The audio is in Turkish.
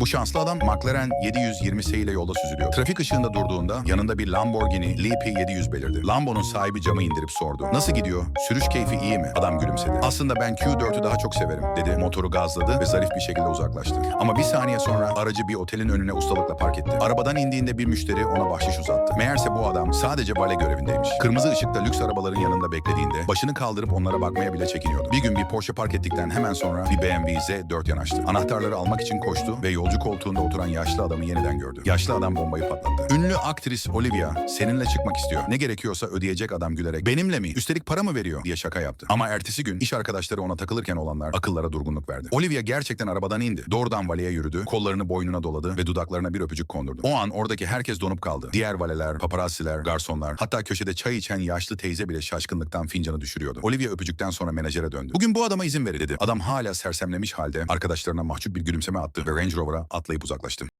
Bu şanslı adam McLaren 720S ile yolda süzülüyor. Trafik ışığında durduğunda yanında bir Lamborghini LP700 belirdi. Lambo'nun sahibi camı indirip sordu. Nasıl gidiyor? Sürüş keyfi iyi mi? Adam gülümsedi. Aslında ben Q4'ü daha çok severim dedi. Motoru gazladı ve zarif bir şekilde uzaklaştı. Ama bir saniye sonra aracı bir otelin önüne ustalıkla park etti. Arabadan indiğinde bir müşteri ona bahşiş uzattı. Meğerse bu adam sadece vale görevindeymiş. Kırmızı ışıkta lüks arabaların yanında beklediğinde başını kaldırıp onlara bakmaya bile çekiniyordu. Bir gün bir Porsche park ettikten hemen sonra bir BMW Z4 yanaştı. Anahtarları almak için koştu ve yolcu koltuğunda oturan yaşlı adamı yeniden gördü. Yaşlı adam bombayı patlattı. Ünlü aktris Olivia seninle çıkmak istiyor. Ne gerekiyorsa ödeyecek adam gülerek benimle mi? Üstelik para mı veriyor diye şaka yaptı. Ama ertesi gün iş arkadaşları ona takılırken olanlar akıllara durgunluk verdi. Olivia gerçekten arabadan indi. Doğrudan valeye yürüdü. Kollarını boynuna doladı ve dudaklarına bir öpücük kondurdu. O an oradaki herkes donup kaldı. Diğer valeler, paparazziler, garsonlar, hatta köşede çay içen yaşlı teyze bile şaşkınlıktan fincanı düşürüyordu. Olivia öpücükten sonra menajere döndü. Bugün bu adama izin verin dedi. Adam hala sersemlemiş halde arkadaşlarına mahcup bir gülümseme attı ve Range Rover'a atlayıp uzaklaştı.